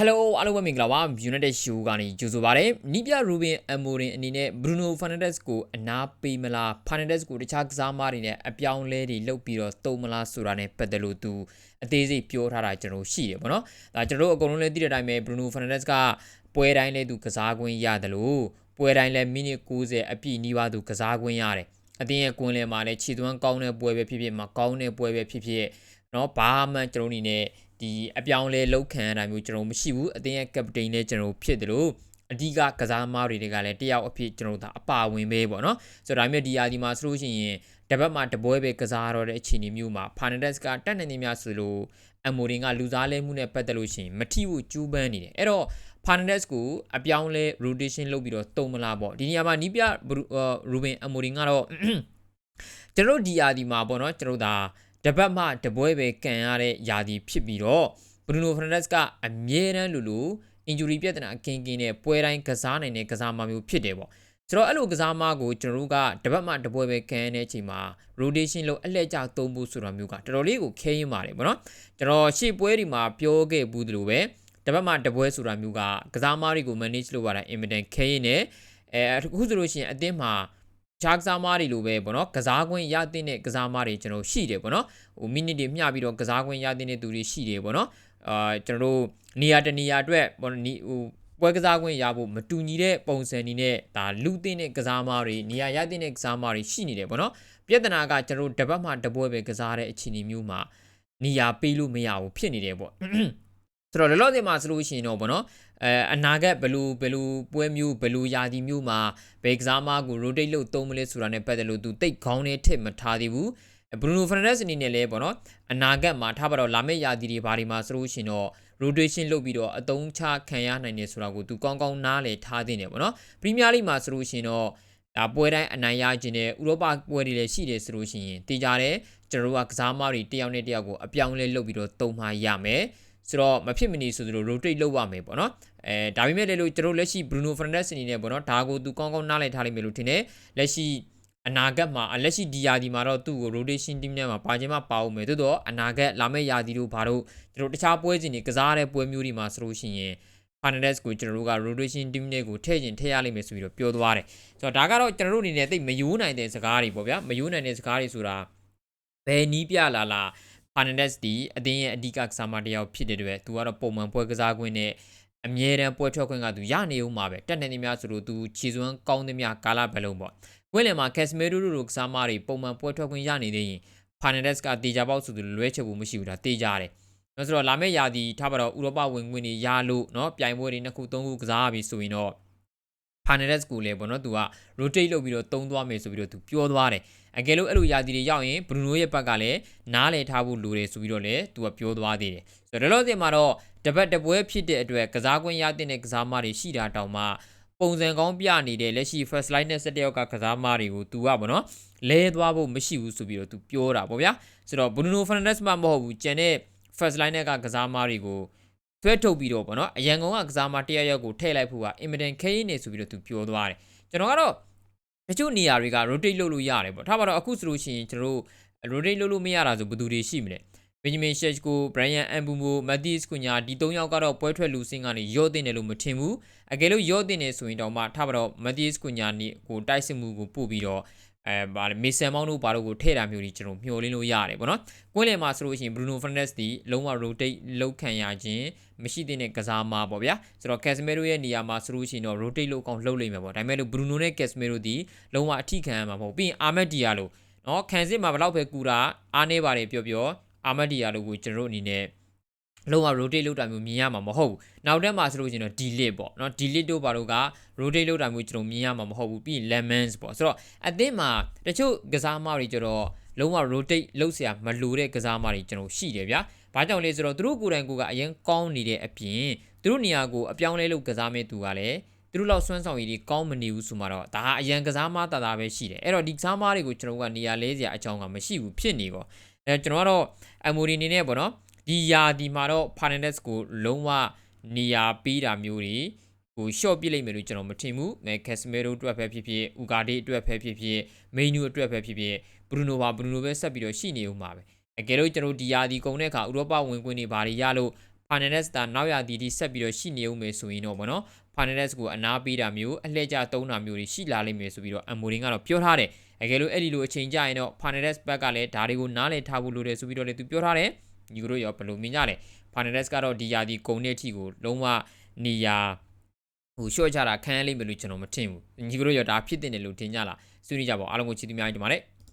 Hello အားလုံးပဲမင်္ဂလာပါ United Show ကနေကြိုဆိုပါရစေ။နီးပြ Ruben Amorim အနေနဲ့ Bruno Fernandes ကိုအနာပေးမလား Fernandes ကိုတခြားကစားမားတွေနဲ့အပြောင်းလဲတွေလုပ်ပြီးတော့တုံးမလားဆိုတာနဲ့ပတ်သက်လို့သူအသေးစိတ်ပြောထားတာကျွန်တော်ရှိတယ်ပေါ့နော်။ဒါကျွန်တော်တို့အကုန်လုံးလည်းသိတဲ့အတိုင်းပဲ Bruno Fernandes ကပွဲတိုင်းလည်းသူကစားခွင့်ရတယ်လို့ပွဲတိုင်းလည်းမိနစ်90အပြည့်နီးပါးသူကစားခွင့်ရတယ်။အတင်းရဲ့ကွင်းလယ်မှာလည်းခြေသွမ်းကောင်းတဲ့ပွဲပဲဖြစ်ဖြစ်မှာကောင်းတဲ့ပွဲပဲဖြစ်ဖြစ်နော်ဘာမှကျွန်တော်အနေနဲ့ ဒီအပြောင်းလဲလောက်ခံရတာမျိုးကျွန်တော်မရှိဘူးအတင်းရဲ့ captain လည်းကျွန်တော်ဖြစ်တယ်လို့အဓိကကစားမားတွေကလည်းတယောက်အဖြစ်ကျွန်တော်တို့အပါဝင်ပဲပေါ့နော်ဆိုတော့ဒါမျိုးဒီယာဒီမှာဆိုလို့ရှိရင်တပတ်မှတပွဲပဲကစားတော့တဲ့အခြေအနေမျိုးမှာ Fernandes ကတက်နေနေများဆိုလို့အမိုရင်ကလူစားလဲမှုနဲ့ပတ်သက်လို့ရှိရင်မထိဘူးကျူးပန်းနေတယ်အဲ့တော့ Fernandes ကိုအပြောင်းလဲ rotation လုပ်ပြီးတော့တုံမလားပေါ့ဒီနေရာမှာနီးပြ Ruben Amorim ကတော့ကျွန်တော်ဒီယာဒီမှာပေါ့နော်ကျွန်တော်ဒါ တပတ်မှတပွဲပဲကန်ရတဲ့ယာဒီဖြစ်ပြီးတော့ Bruno Fernandes ကအမြဲတမ်းလိုလို injury ပြဿနာအကင်းကင်းနဲ့ပွဲတိုင်းကစားနိုင်တဲ့ကစားမမျိုးဖြစ်တယ်ပေါ့ဆိုတော့အဲ့လိုကစားမကိုကျွန်တော်တို့ကတပတ်မှတပွဲပဲကန်ရတဲ့အချိန်မှာ rotation လို့အလှည့်ကျသုံးဖို့ဆိုတာမျိုးကတော်တော်လေးကိုခဲရင်ပါတယ်ပေါ့နော်ကျွန်တော်ရှေ့ပွဲဒီမှာပြောခဲ့ဘူးသလိုပဲတပတ်မှတပွဲဆိုတာမျိုးကကစားမတွေကို manage လုပ်ရတာ invention ခဲရင်နဲ့အဲအခုဆိုလို့ရှိရင်အတင်းမှာ ခြားကစားမားတွေလိုပဲပေါ့နော်ကစားခွင့်ရတဲ့ကစားမားတွေကျွန်တော်ရှိတယ်ပေါ့နော်ဟိုမိနစ်တွေမျှပြီးတော့ကစားခွင့်ရတဲ့သူတွေရှိတယ်ပေါ့နော်အာကျွန်တော်တို့နေရာတနေရာအတွက်ပေါ့နီဟိုပွဲကစားခွင့်ရဖို့မတူညီတဲ့ပုံစံနေနဲ့ဒါလူသိတဲ့ကစားမားတွေနေရာရတဲ့ကစားမားတွေရှိနေတယ်ပေါ့နော်ပြဿနာကကျွန်တော်တို့တပတ်မှတပွဲပဲကစားတဲ့အခြေအနေမျိုးမှာနေရာပေးလို့မရဘူးဖြစ်နေတယ်ပေါ့ ဆိုတော့လောလောဆယ်မှာဆိုလို့ရှိရင်တော့ဗောနော်အဲအနာဂတ်ဘယ်လိုဘယ်လိုပွဲမျိုးဘယ်လိုယာတီမျိုးမှာဘယ်ကစားမကို rotate လုပ်သုံးမလဲဆိုတာနဲ့ပတ်သက်လို့သူတိတ်ခေါင်းနဲ့ထစ်မထားသေးဘူးဘရူနိုဖရနက်စ်အနေနဲ့လည်းပေါ့နော်အနာဂတ်မှာထားပါတော့လာမယ့်ယာတီတွေဘာတွေမှာဆိုလို့ရှိရင်တော့ rotation လုပ်ပြီးတော့အသုံးချခံရနိုင်တယ်ဆိုတာကိုသူကောင်းကောင်းနားလည်ထားသင့်တယ်ပေါ့နော်ပရီးမီးယားလိမှာဆိုလို့ရှိရင်တော့ဒါပွဲတိုင်းအနိုင်ရခြင်းနဲ့ဥရောပပွဲတွေလည်းရှိတယ်ဆိုလို့ရှိရင်တည်ကြတယ်ကျွန်တော်တို့ကကစားမတွေတယောက်နဲ့တယောက်ကိုအပြောင်းလဲလုပ်ပြီးတော့သုံးမှရမယ် ဆိုတော့မဖြစ်မနေဆိုသလို rotate လုပ်ရမယ်ပေါ့နော်အဲဒါပေမဲ့လည်းလို့ကျွန်တော်လက်ရှိ Bruno Fernandes အနေနဲ့ပေါ့နော်ဒါကိုသူကောင်းကောင်းနားလည်ထားလိမ့်မယ်လို့ထင်တယ်လက်ရှိအနာဂတ်မှာလက်ရှိဒီယာဒီမှာတော့သူ့ကို rotation team နဲ့မှာပါခြင်းမပါအောင်မယ်သို့တော့အနာဂတ်လာမယ့်ယာဒီတို့ဘာလို့ကျွန်တော်တခြားပွဲစဉ်တွေကစားတဲ့ပွဲမျိုးတွေမှာဆိုလို့ရှိရင် Fernandes ကိုကျွန်တော်တို့က rotation team နဲ့ကိုထည့်ခြင်းထည့်ရလိမ့်မယ်ဆိုပြီးတော့ပြောသွားတယ်ဆိုတော့ဒါကတော့ကျွန်တော်တို့အနေနဲ့သိမယိုးနိုင်တဲ့စကားတွေပေါ့ဗျာမယိုးနိုင်တဲ့စကားတွေဆိုတာဘယ်နီးပြလာလာ အာနန်ဒက်စ်ဒီအသင်းရဲ့အဓိကကစားမတစ်ယောက်ဖြစ်တဲ့အတွက်သူကတော့ပုံမှန်ပွဲကစားခွင့်နဲ့အမြဲတမ်းပွဲထွက်ခွင့်ကသူရနေဦးမှာပဲတက်နေနေများဆိုလို့သူခြေစွမ်းကောင်းသမျှကာလာဘလုံးပေါ့ကွင်းလယ်မှာကက်စမေရိုတို့ကစားမတွေပုံမှန်ပွဲထွက်ခွင့်ရနေသေးရင်ဖာနန်ဒက်စ်ကတေချာပေါက်ဆိုသူလွဲချက်ဖို့မရှိဘူးဒါတေချာတယ်နော်ဆိုတော့လာမယ့်ရာသီထားပါတော့ဥရောပဝင်ခွင့်တွေရလို့နော်ပြိုင်ပွဲတွေနှစ်ခုသုံးခုကစားပြီဆိုရင်တော့ Fernandes ကိုလည်းပေါ့နော်သူက rotate လုပ်ပြီးတော့တုံးသွားမယ်ဆိုပြီးတော့သူပြောသွားတယ်အကယ်လို့အဲ့လိုယာတီတွေရောက်ရင် Bruno ရဲ့ဘက်ကလည်းနားလည်ထားဖို့လိုတယ်ဆိုပြီးတော့လည်းသူကပြောသွားသေးတယ်ဆိုတော့လောလောဆယ်မှာတော့တပတ်တပွဲဖြစ်တဲ့အတွက်ကစားကွင်းရတဲ့ကစားမတွေရှိတာတောင်မှပုံစံကောင်းပြနေတဲ့လက်ရှိ first line နဲ့7ယောက်ကကစားမတွေကိုသူကပေါ့နော်လဲသွားဖို့မရှိဘူးဆိုပြီးတော့သူပြောတာပေါ့ဗျာဆိုတော့ Bruno Fernandes မှမဟုတ်ဘူးကျန်တဲ့ first line နဲ့ကကစားမတွေကို ဆွဲထုတ်ပြီးတော့ပေါ့နော်အရန်ကောင်ကကစားမတယောက်ယောက်ကိုထည့်လိုက်ဖို့ကအင်မတန်ခဲရင်းနေဆိုပြီးတော့သူပြောသွားတယ်ကျွန်တော်ကတော့တချို့နေရာတွေက rotate လုပ်လို့ရတယ်ပေါ့ထားပါတော့အခုဆိုလို့ရှိရင်ကျွန်တော်တို့ rotate လုပ်လို့မရတာဆိုဘယ်သူတွေရှိမလဲဘင်ဂျမင်ရှက်ကိုဘရိုင်ယန်အမ်ဘူမိုမက်သီးစ်ကွညာဒီ၃ယောက်ကတော့ပွဲထွက်လူစင်းကနေရော့တင်တယ်လို့မထင်ဘူးအကယ်လို့ရော့တင်နေဆိုရင်တော့မှထားပါတော့မက်သီးစ်ကွညာနီကိုတိုက်စစ်မှုကိုပို့ပြီးတော့ အဲဗာမေဆန်မောင်းတို့ဘာလို့ကိုထည့်တာမျိုးကြီးကျွန်တော်မျှော်လင့်လို့ရတယ်ပေါ့နော်။ကွင်းလယ်မှာဆိုလို့ရှိရင် Bruno Fernandes ဒီလုံးဝ rotate လောက်ခံရခြင်းမရှိတဲ့ကစားမှာပေါ့ဗျာ။ဆိုတော့ Casemiro ရဲ့နေရာမှာဆိုလို့ရှိရင်တော့ rotate လောက်အောင်လှုပ်လိမ့်မယ်ပေါ့။ဒါပေမဲ့လို့ Bruno နဲ့ Casemiro ဒီလုံးဝအထိခံရမှာမဟုတ်။ပြီးရင် Ahmed Diallo နော်ခံစစ်မှာဘလောက်ပဲကူတာအားနေပါတယ်ပြောပြော Ahmed Diallo ကိုကျွန်တော်တို့အနေနဲ့ လုံးဝ rotate လုပ်တာမျိုးမြင်ရမှာမဟုတ်ဘူး။နောက်တက်မှာဆိုလို့ရှိရင်တော့ delete ပေါ့နော် delete တို့ဘာလို့က rotate လုပ်တာမျိုးကျွန်တော်မြင်ရမှာမဟုတ်ဘူးပြီး lemons ပေါ့ဆိုတော့အသင်းမှာတချို့ကစားမတွေကျတော့လုံးဝ rotate လုပ်เสียမလိုတဲ့ကစားမတွေကျွန်တော်ရှိတယ်ဗျာ။ဘာကြောင့်လဲဆိုတော့သူတို့ကိုယ်တိုင်ကိုကအရင်ကောင်းနေတဲ့အပြင်သူတို့နေရာကိုအပြောင်းလဲလုပ်ကစားမဲ့သူကလည်းသူတို့လောက်စွမ်းဆောင်ရည်တွေကောင်းမနေဘူးဆိုမှတော့ဒါဟာအရန်ကစားမတာတာပဲရှိတယ်အဲ့တော့ဒီကစားမတွေကိုကျွန်တော်ကနေရာလဲစရာအကြောင်းကမရှိဘူးဖြစ်နေပေါ့အဲကျွန်တော်ကတော့အမိုဒီနေနဲ့ပေါ့နော် ဒီယာဒီမှာတော့ Fernandes ကိုလုံးဝနေရာပေးတာမျိုးတွေဟို short ပြစ်လိုက်မယ်လို့ကျွန်တော်မထင်ဘူးမဲ Casemiro အတွက်ပဲဖြစ်ဖြစ် Ugarte အတွက်ပဲဖြစ်ဖြစ် Menu အတွက်ပဲဖြစ်ဖြစ် Bruno ပါ Bruno ပဲဆက်ပြီးတော့ရှိနေဦးမှာပဲအကယ်လို့ကျွန်တော်ဒီယာဒီကုံတဲ့အခါဥရောပဝင်ခွင့်တွေဘာတွေရလို့ Fernandes ဒါနောက်ရသည်ဒီဆက်ပြီးတော့ရှိနေဦးမယ်ဆိုရင်တော့ဗောနော် Fernandes ကိုအနာပေးတာမျိုးအလှည့်ကျသုံးတာမျိုးတွေရှိလာလိမ့်မယ်ဆိုပြီးတော့ Amorim ကတော့ပြောထားတယ်အကယ်လို့အဲ့ဒီလိုအချိန်ကြရင်တော့ Fernandes ဘက်ကလည်းဒါတွေကိုနားလည်ထားဖို့လိုတယ်ဆိုပြီးတော့လည်းသူပြောထားတယ် ညီတို့ရောဘယ်လိုမြင်ကြလဲ Fernandes ကတော့ဒီယာဒီဂုံတဲ့အထိကိုလုံးဝနေရာဟိုရှော့ချတာခံရလိမ့်မယ်လို့ကျွန်တော်မထင်ဘူးညီတို့ရောဒါဖြစ်တဲ့တယ်လို့ထင်ကြလားဆွေးနွေးကြပါဦးအားလုံးကိုချစ်သူများကြီးတင်ပါတယ်